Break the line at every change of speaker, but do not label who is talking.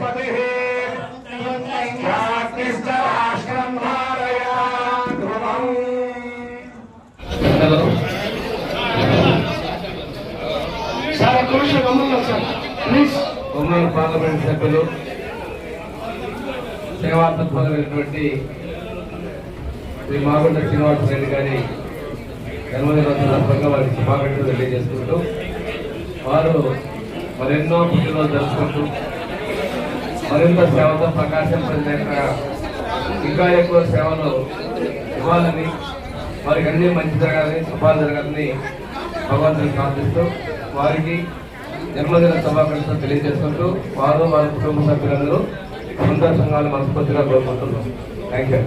बृहस्पतिः ఉమ్మడి పార్లమెంట్ సభ్యులు సేవాతత్వమైనటువంటి శ్రీ మాగుంట శ్రీనివాసరెడ్డి గారి జన్మదిన సందర్భంగా వారికి శుభాకాంక్షలు తెలియజేసుకుంటూ వారు మరెన్నో పుట్టినరోజు జరుపుకుంటూ మరింత సేవతో ప్రకాశం పొందేక ఇంకా ఎక్కువ సేవలు ఇవ్వాలని వారికి అన్ని మంచి జరగాలని శుభాలు జరగాలని భగవంతుని ప్రార్థిస్తూ వారికి జన్మదిన శుభాకాంక్షలు తెలియజేసుకుంటూ వారు వారి కుటుంబ సభ్యులందరూ సంతోషంగా మనస్ఫూర్తిగా కోరుకుంటున్నాం. Thank you